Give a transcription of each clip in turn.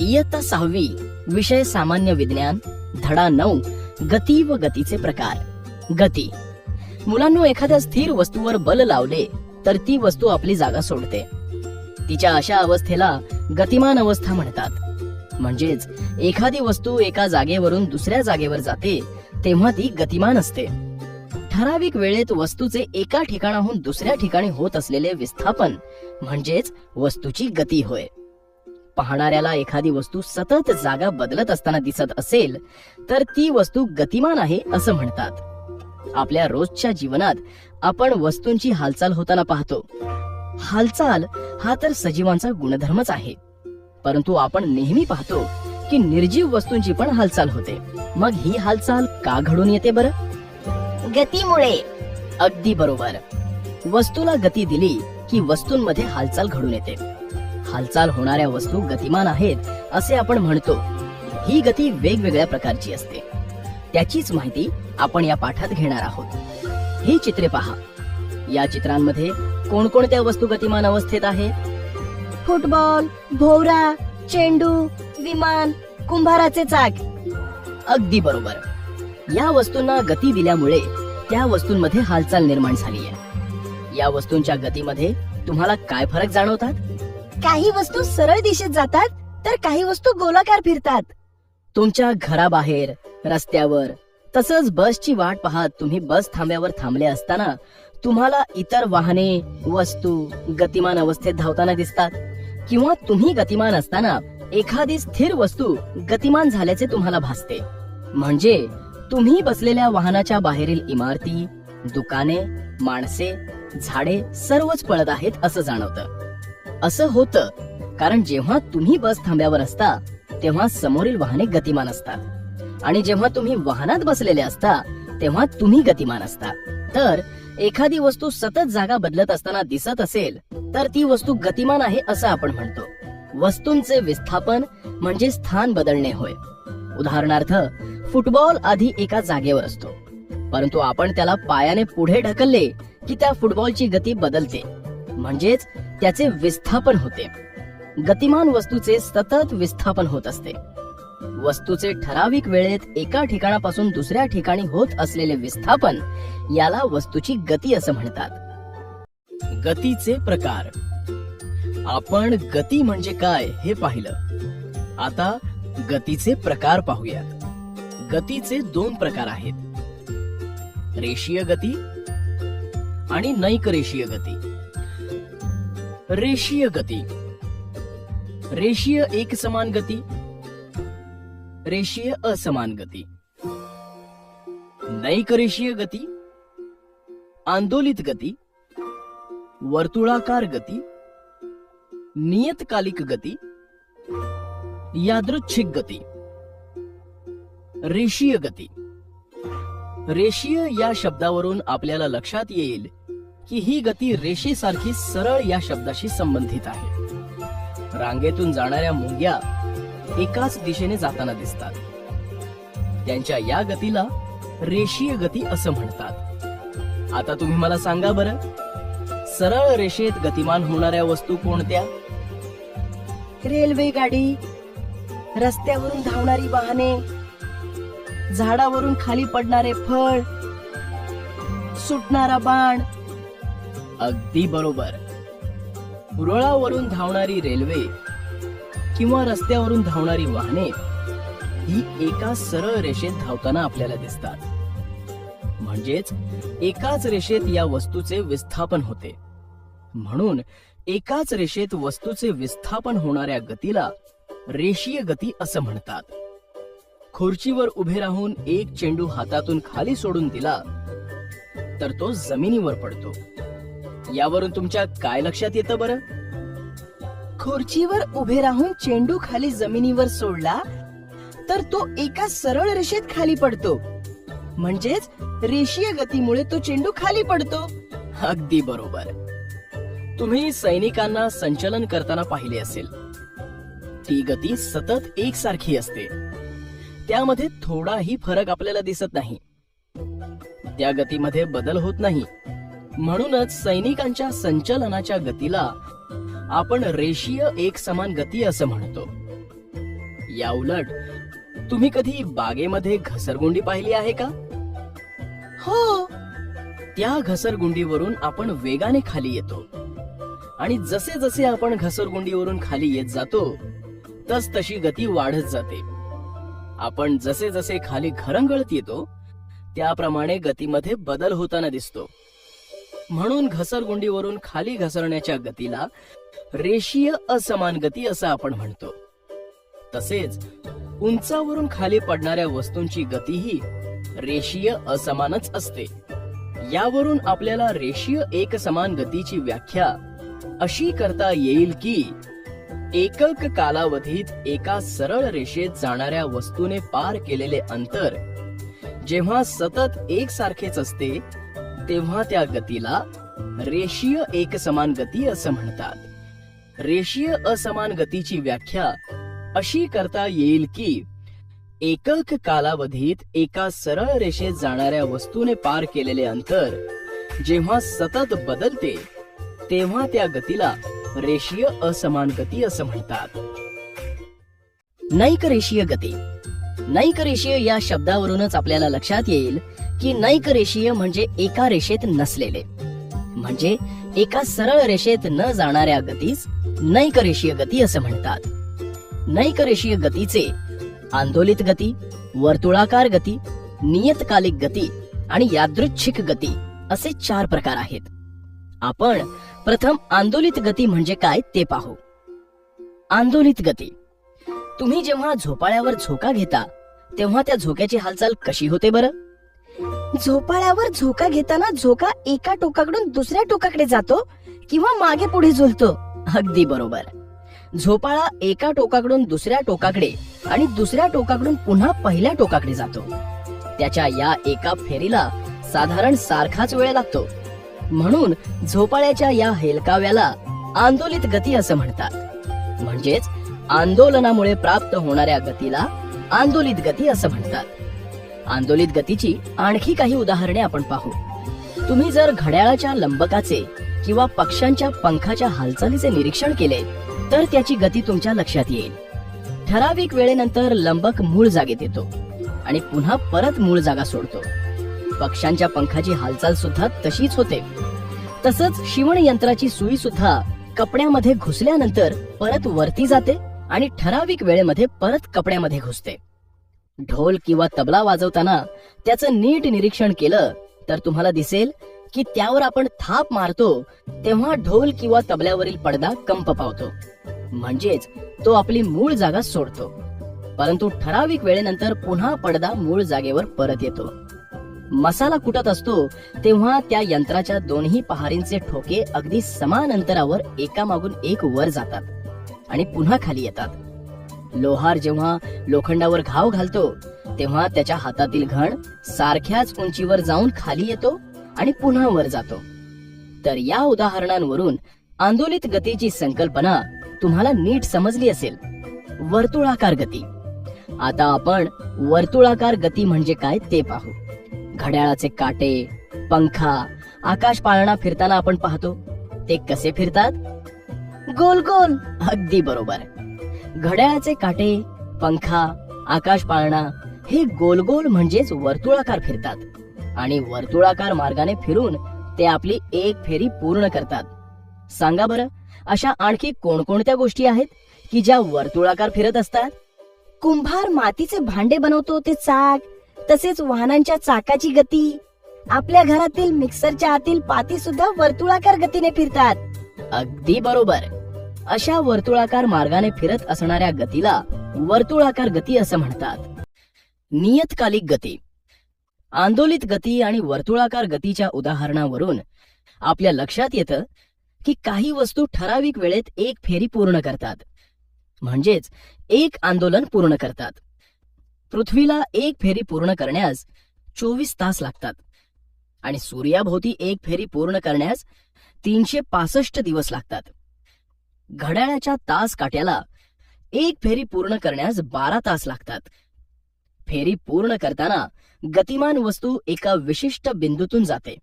इयत्ता सहावी विषय सामान्य विज्ञान धडा नऊ गती व गतीचे प्रकार. गती. मुलांनो एखाद्या स्थिर वस्तूवर बल लावले तर ती वस्तू आपली जागा सोडते. तिच्या अशा अवस्थेला गतिमान अवस्था म्हणतात. म्हणजेच एखादी वस्तू एका जागेवरून दुसऱ्या जागेवर जाते तेव्हा ती गतिमान असते. ठराविक वेळेत वस्तूचे एका ठिकाणाहून दुसऱ्या ठिकाणी होत असलेले विस्थापन म्हणजेच वस्तूची गती होय. पाहणाऱ्याला एखादी वस्तू सतत जागा बदलत असताना दिसत असेल तर ती वस्तू गतिमान आहे असं म्हणतात. आपल्या रोजच्या जीवनात आपण वस्तूंची हालचाल होताना पाहतो. हालचाल हा तर सजीवांचा गुणधर्मच आहे. परंतु आपण नेहमी पाहतो की निर्जीव वस्तूंची पण हालचाल होते. मग ही हालचाल का घडून येते बरं? गतीमुळे. अगदी बरोबर. वस्तूला गती दिली की वस्तूंमध्ये हालचाल घडून येते. हालचाल होणाऱ्या वस्तू गतिमान आहेत असे आपण म्हणतो. ही गती वेगवेगळ्या प्रकारची असते. त्याचीच माहिती आपण या पाठात घेणार आहोत. ही चित्रे पहा. या चित्रांमध्ये कोणकोणत्या वस्तू गतिमान अवस्थेत आहेत फुटबॉल भोवरा चेंडू विमान कुंभाराचे चाक. अगदी बरोबर. या वस्तूंना गती दिल्यामुळे त्या वस्तूंमध्ये हालचाल निर्माण झाली आहे या वस्तूंच्या गतीमध्ये तुम्हाला काय फरक जाणवतात? काही वस्तू सरळ दिशेत जातात तर काही वस्तू गोलाकार फिरतात. तुमच्या घराबाहेर रस्त्यावर तसंच बसची वाट पाहत तुम्ही बस थांब्यावर थांबले असताना तुम्हाला इतर वाहने वस्तू गतिमान अवस्थेत धावताना दिसतात. किंवा तुम्ही गतिमान असताना एखादी स्थिर वस्तू गतिमान झाल्याचे तुम्हाला भासते. म्हणजे तुम्ही बसलेल्या वाहनाच्या बाहेरील इमारती दुकाने माणसे झाडे सर्वच पळत आहेत असं जाणवतं. असं होतं. कारण जेव्हा तुम्ही बस थांब्यावर असता तेव्हा समोरील वाहने गतिमान असतात. आणि जेव्हा तुम्ही वाहनात बसलेले असता तेव्हा तुम्ही गतिमान असता. तर एखादी वस्तू सतत जागा बदलत असताना दिसत असेल तर ती वस्तू गतिमान आहे असं आपण म्हणतो. वस्तूंचे विस्थापन म्हणजे स्थान बदलणे होय. उदाहरणार्थ फुटबॉल आधी एका जागेवर असतो. परंतु आपण त्याला पायाने पुढे ढकलले की त्या फुटबॉलची गती बदलते. म्हणजेच त्याचे विस्थापन होते. गतिमान वस्तूचे सतत विस्थापन होत असते. वस्तूचे ठराविक वेळेत एका ठिकाणापासून दुसऱ्या ठिकाणी होत असलेले विस्थापन याला वस्तूची गती असं म्हणतात. गतीचे प्रकार. आपण गती म्हणजे काय हे पाहिलं. आता गतीचे प्रकार पाहूयात. गतीचे दोन प्रकार आहेत. रेषीय गती आणि नैक रेषीय गती. रेषीय गती. रेषीय एक समान गती. रेषीय असमान गती. नैक रेषीय गती. आंदोलित गती. वर्तुळाकार गती. नियतकालिक गती. यादृच्छिक गती. रेषीय गती. रेषीय या शब्दावरून आपल्याला लक्षात येईल की ही गती रेषेसारखी सरळ या शब्दाशी संबंधित आहे. रांगेतून जाणाऱ्या मुंग्या एकाच दिशेने जाताना दिसतात. त्यांच्या या गतीला रेषीय गती असं म्हणतात. आता तुम्ही मला सांगा बरं सरळ रेषेत गतिमान होणाऱ्या वस्तू कोणत्या? रेल्वे गाडी रस्त्यावरून धावणारी वाहने झाडावरून खाली पडणारे फळ सुटणारा बाण अगदी बरोबर. रुळावरून धावणारी रेल्वे किंवा रस्त्यावरून धावणारी वाहने ही एका सरळ रेषेत धावताना आपल्याला दिसतात. म्हणजेच एकाच रेषेत या वस्तूचे विस्थापन होते. म्हणून एकाच रेषेत वस्तूचे विस्थापन होणाऱ्या गतीला रेषीय गती असं म्हणतात. खुर्चीवर उभे राहून एक चेंडू हातातून खाली सोडून दिला तर तो जमिनीवर पडतो. यावरून तुमच्या काय लक्षात येतं बरं? खुर्चीवर उभे राहून चेंडू खाली जमिनीवर सोडला तर तो एका सरळ रेषेत खाली पडतो. म्हणजेच रेषीय गतीमुळे तो चेंडू खाली पडतो. अगदी बरोबर. तुम्ही सैनिकांना संचलन करताना पाहिले असेल. ती गती सतत एकसारखी असते. त्यामध्ये थोडाही फरक आपल्याला दिसत नाही. त्या गतीमध्ये बदल होत नाही. म्हणूनच सैनिकांच्या संचलनाच्या गतीला आपण रेषीय एक समान गती असं म्हणतो. या उलट तुम्ही कधी बागेमध्ये घसरगुंडी पाहिली आहे का? हो. त्या घसरगुंडीवरून आपण वेगाने खाली येतो. आणि जसे जसे आपण घसरगुंडीवरून खाली येत जातो तस तशी गती वाढत जाते. आपण जसे जसे खाली घरंगळत येतो त्याप्रमाणे गतीमध्ये बदल होताना दिसतो. म्हणून घसरगुंडीवरून खाली घसरण्याच्या गतीला रेषीय असमान गती असं आपण म्हणतो. तसेच उंचावरून खाली पडणाऱ्या वस्तूंची गतीही रेषीय असमानच असते. यावरून आपल्याला रेषीय एकसमान गतीची व्याख्या अशी करता येईल की एकक कालावधीत एका सरळ रेषेत जाणाऱ्या वस्तूने पार केलेले अंतर जेव्हा सतत एकसारखेच असते तेव्हा त्या गतीला रेषीय एकसमान गती असं म्हणतात. रेषीय असमान गतीची व्याख्या अशी करता येईल की एकक कालावधीत एका सरळ रेषेत जाणाऱ्या वस्तूने पार केलेले अंतर जेव्हा सतत बदलते तेव्हा त्या गतीला रेषीय असमान गती असं म्हणतात. नैक रेषीय गती. नैक रेषीय या शब्दावरूनच आपल्याला लक्षात येईल की नैक रेषीय म्हणजे एका रेषेत नसलेले. म्हणजे एका सरळ रेषेत न जाणाऱ्या गतीस नैक रेषीय गती असं म्हणतात. नैक रेषीय गतीचे आंदोलित गती वर्तुळाकार गती नियतकालिक गती आणि यादृच्छिक गती असे चार प्रकार आहेत. आपण प्रथम आंदोलित गती म्हणजे काय ते पाहू. आंदोलित गती. तुम्ही जेव्हा झोपाळ्यावर झोका घेता तेव्हा त्या झोक्याची हालचाल कशी होते बरं? झोपाळ्यावर झोका घेताना झोका एका टोकाकडून दुसऱ्या टोकाकडे जातो किंवा मागे पुढे झुलतो. अगदी बरोबर. झोपाळा एका टोकाकडून दुसऱ्या टोकाकडे आणि दुसऱ्या टोकाकडून पुन्हा पहिल्या टोकाकडे जातो. त्याच्या या एका फेरीला साधारण सारखाच वेळ लागतो. म्हणून झोपाळ्याच्या या हेलकाव्याला आंदोलित गती असं म्हणतात. म्हणजेच आंदोलनामुळे प्राप्त होणाऱ्या गतीला आंदोलित गती असं म्हणतात. आंदोलित गतीची आणखी काही उदाहरणे आपण पाहू. तुम्ही जर घड्याळाच्या लंबकाचे किंवा पक्ष्यांच्या पंखाच्या हालचालीचे निरीक्षण केले तर त्याची गती तुमच्या लक्षात येईल. ठराविक वेळेनंतर लंबक मूळ जागेत येतो आणि पुन्हा परत मूळ जागा सोडतो. पक्ष्यांच्या पंखाची हालचाल सुद्धा तशीच होते. तसंच शिवण यंत्राची सुई सुद्धा कपड्यामध्ये घुसल्यानंतर परत वरती जाते आणि ठराविक वेळेमध्ये परत कपड्यामध्ये घुसते. ढोल किंवा तबला वाजवताना त्याचं नीट निरीक्षण केलं तर तुम्हाला दिसेल की त्यावर आपण थाप मारतो तेव्हा ढोल किंवा तबल्यावरील पडदा कंप पावतो. म्हणजेच तो आपली मूळ जागा सोडतो. परंतु ठराविक वेळेनंतर पुन्हा पडदा मूळ जागेवर परत येतो. मसाला कुटत असतो तेव्हा त्या यंत्राच्या दोन्ही पहारींचे ठोके अगदी समान अंतरावर एकामागून एक वर जातात आणि पुन्हा खाली येतात. लोहार जेव्हा लोखंडावर घाव घालतो तेव्हा त्याच्या हातातील घण सारख्याच उंचीवर जाऊन खाली येतो आणि पुन्हा वर जातो. तर या उदाहरणांवरून आंदोलित गतीची संकल्पना तुम्हाला नीट समजली असेल. वर्तुळाकार गती. आता आपण वर्तुळाकार गती म्हणजे काय ते पाहू. घड्याळाचे काटे पंखा आकाश पाळणा फिरताना आपण पाहतो. ते कसे फिरतात? गोल गोल अगदी बरोबर. घड्याळाचे काटे पंखा आकाश पाळणा हे गोल गोल म्हणजेच वर्तुळाकार फिरतात. आणि वर्तुळाकार मार्गाने फिरून ते आपली एक फेरी पूर्ण करतात. सांगा बरं अशा आणखी कोणकोणत्या गोष्टी आहेत की ज्या वर्तुळाकार फिरत असतात? कुंभार मातीचे भांडे बनवतो ते चाक तसेच वाहनांच्या चाकाची गती. आपल्या घरातील मिक्सरच्या आतील पाती सुद्धा वर्तुळाकार गतीने फिरतात. अगदी बरोबर. अशा वर्तुळाकार मार्गाने फिरत असणाऱ्या गतीला वर्तुळाकार गती असं म्हणतात. नियतकालिक गती. आंदोलित गती आणि वर्तुळाकार गतीच्या उदाहरणावरून आपल्या लक्षात येतं की काही वस्तू ठराविक वेळेत एक फेरी पूर्ण करतात. म्हणजेच एक आंदोलन पूर्ण करतात. पृथ्वीला एक फेरी पूर्ण करण्यास चोवीस तास लागतात आणि सूर्याभोवती एक फेरी पूर्ण करण्यास तीनशे पासष्ट दिवस लागतात. घड्याळाच्या तास काट्याला एक फेरी पूर्ण करण्यास बारा तास लागतात. फेरी पूर्ण करताना गतिमान वस्तू एका विशिष्ट बिंदूतून जाते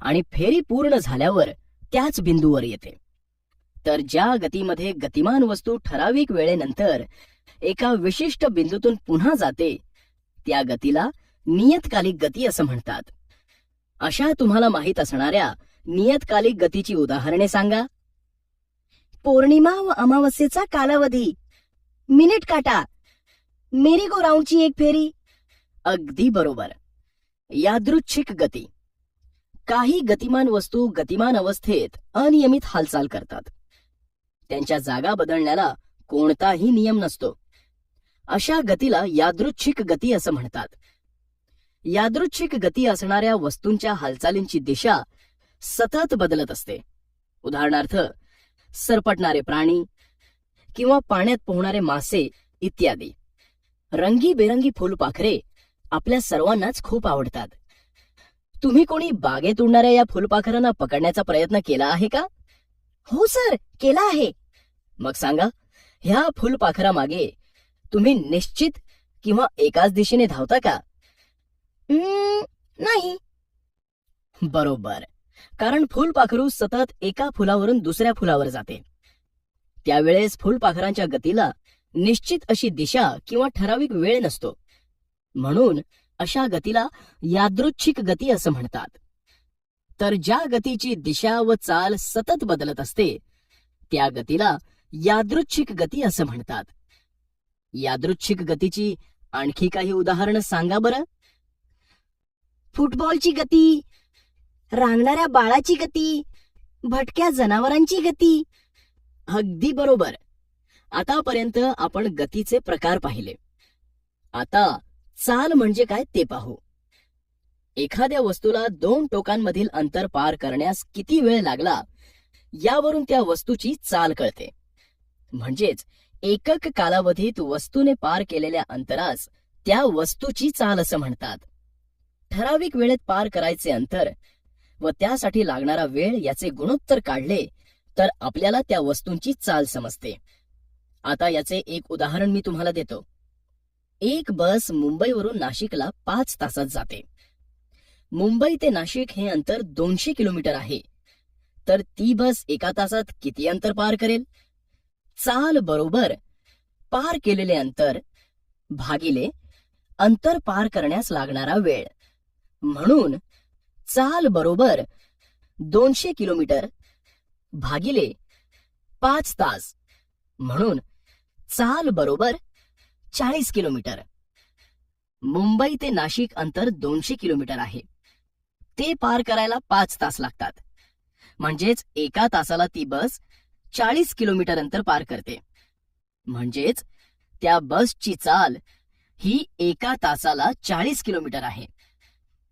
आणि फेरी पूर्ण झाल्यावर त्याच बिंदूवर येते. तर ज्या गतीमध्ये गतिमान वस्तू ठराविक वेळेनंतर एका विशिष्ट बिंदूतून पुन्हा जाते त्या गतीला नियतकालिक गती असं म्हणतात. अशा तुम्हाला माहीत असणाऱ्या नियतकालिक गतीची उदाहरणे सांगा. पौर्णिमा व अमावस्येचा कालावधी. मिनिट काटा. मेरी गो राऊंडची एक फेरी. अगदी बरोबर. यादृच्छिक गती. काही गतिमान वस्तू गतिमान अवस्थेत अनियमित हालचाल करतात. त्यांच्या जागा बदलण्याला कोणताही नियम नसतो. अशा गतीला यादृच्छिक गती असं म्हणतात. यादृच्छिक गती असणाऱ्या वस्तूंच्या हालचालींची दिशा सतत बदलत असते. उदाहरणार्थ सरपटणारे प्राणी किंवा पाण्यात पोहणारे मासे इत्यादी. रंगीबेरंगी फुलपाखरे आपल्या सर्वांनाच खूप आवडतात. तुम्ही कोणी बागेत उडणाऱ्या या फुलपाखरांना पकडण्याचा प्रयत्न केला आहे का? हो सर केला आहे. मग सांगा ह्या फुलपाखरामागे तुम्ही निश्चित किंवा एकाच दिशेने धावता का? "हम्म, नाही. बरोबर. कारण फुलपाखरू सतत एका फुलावरून दुसऱ्या फुलावर जाते. त्यावेळेस फुलपाखरांच्या गतीला निश्चित अशी दिशा किंवा ठराविक वेळ नसतो. म्हणून अशा गतीला यादृच्छिक गती असं म्हणतात. तर ज्या गतीची दिशा व चाल सतत बदलत असते त्या गतीला यादृच्छिक गती असं म्हणतात. यादृच्छिक गतीची आणखी काही उदाहरणं सांगा बरं. फुटबॉलची गती रांगणाऱ्या बाळाची गती भटक्या जनावरांची गती. अगदी बरोबर. आतापर्यंत आपण गतीचे प्रकार पाहिले. आता चाल म्हणजे काय ते पाहू. एखाद्या वस्तूला दोन टोकांमधील अंतर पार करण्यास किती वेळ लागला यावरून त्या वस्तूची चाल कळते. म्हणजेच एकक कालावधीत वस्तूने पार केलेल्या अंतरास त्या वस्तूची चाल असं म्हणतात. ठराविक वेळेत पार करायचे अंतर व त्यासाठी लागणारा वेळ याचे गुणोत्तर काढले तर आपल्याला त्या वस्तूंची चाल समजते. आता याचे एक उदाहरण मी तुम्हाला देतो. एक बस मुंबईवरून नाशिकला पाच तासात जाते. मुंबई ते नाशिक हे अंतर दोनशे किलोमीटर आहे. तर ती बस एका तासात किती अंतर पार करेल? चाल बरोबर पार केलेले अंतर भागिले अंतर पार करण्यास लागणारा वेळ. म्हणून चाल बरोबर. दोनशे किलोमीटर. भागिले पाच तास. म्हणून चाल बरोबर चाळीस किलोमीटर. मुंबई ते नाशिक अंतर दोनशे किलोमीटर आहे. ते पार करायला पाच तास लागतात. म्हणजेच एका तासाला ती बस चाळीस किलोमीटर अंतर पार करते. म्हणजेच त्या बसची चाल ही एका तासाला चाळीस किलोमीटर आहे.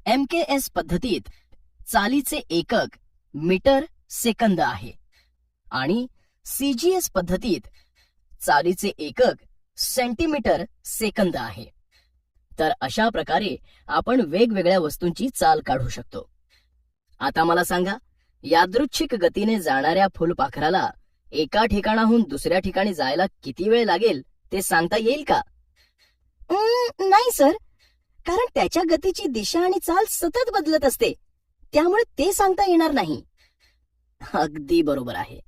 एम के एस पद्धतीत चालीचे एकक मीटर सेकंद आहे. आणि सीजीएस पद्धतीत चालीचे एकक सेंटीमीटर सेकंद आहे. तर अशा प्रकारे आपण वेगवेगळ्या वस्तूंची चाल काढू शकतो. आता मला सांगा यादृच्छिक गतीने जाणाऱ्या फुलपाखराला एका ठिकाणाहून दुसऱ्या ठिकाणी जायला किती वेळ लागेल ते सांगता येईल का? नाही सर. कारण त्याच्या गतीची दिशा आणि चाल सतत बदलत असते. त्यामुळे ते सांगता येणार नाही. अगदी बरोबर आहे.